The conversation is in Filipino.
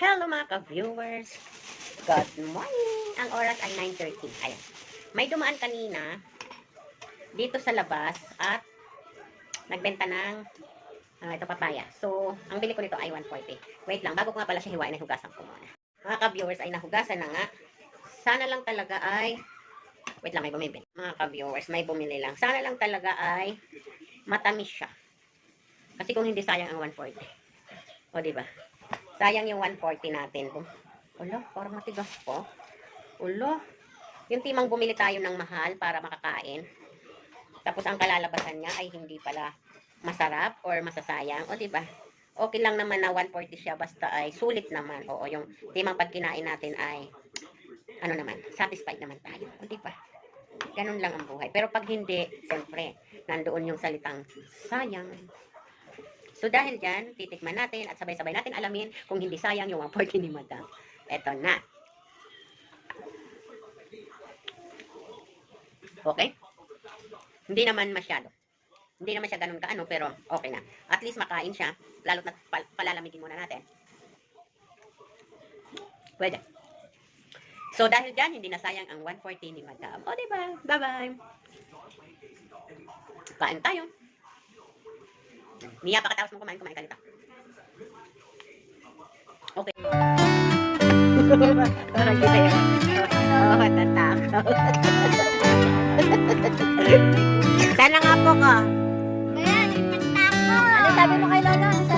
Hello mga ka-viewers! Good morning! Ang oras ay 9.30. Ayan. May dumaan kanina dito sa labas at nagbenta ng ah, ito papaya. So, ang bili ko nito ay 140. Wait lang, bago ko nga pala siya hiwain, nahugasan ko muna. Mga ka-viewers ay nahugasan na nga. Sana lang talaga ay Wait lang, may bumibili. Mga ka-viewers, may bumili lang. Sana lang talaga ay matamis siya. Kasi kung hindi sayang ang 140. O, di ba? Sayang yung 140 natin. Ulo, parang matigas po. Ulo. Yung timang bumili tayo ng mahal para makakain. Tapos ang kalalabasan niya ay hindi pala masarap or masasayang. O, di ba? Okay lang naman na 140 siya basta ay sulit naman. Oo, yung timang pagkinain natin ay ano naman, satisfied naman tayo. O, di ba? Ganun lang ang buhay. Pero pag hindi, siyempre, nandoon yung salitang sayang. So dahil dyan, titikman natin at sabay-sabay natin alamin kung hindi sayang yung 140 ni Madam. Eto na. Okay? Hindi naman masyado. Hindi naman siya ganun kaano, pero okay na. At least makain siya, lalo't na pal- palalamigin muna natin. Pwede. So dahil dyan, hindi na sayang ang 140 ni Madam. O diba? Bye-bye. Kain tayo. Mia, pagkatapos mong kumain, kumain ka nito. Okay. Parang kita yun. Oo. Sana nga po ko. Kaya, tatakot. Ano sabi mo kay Lola?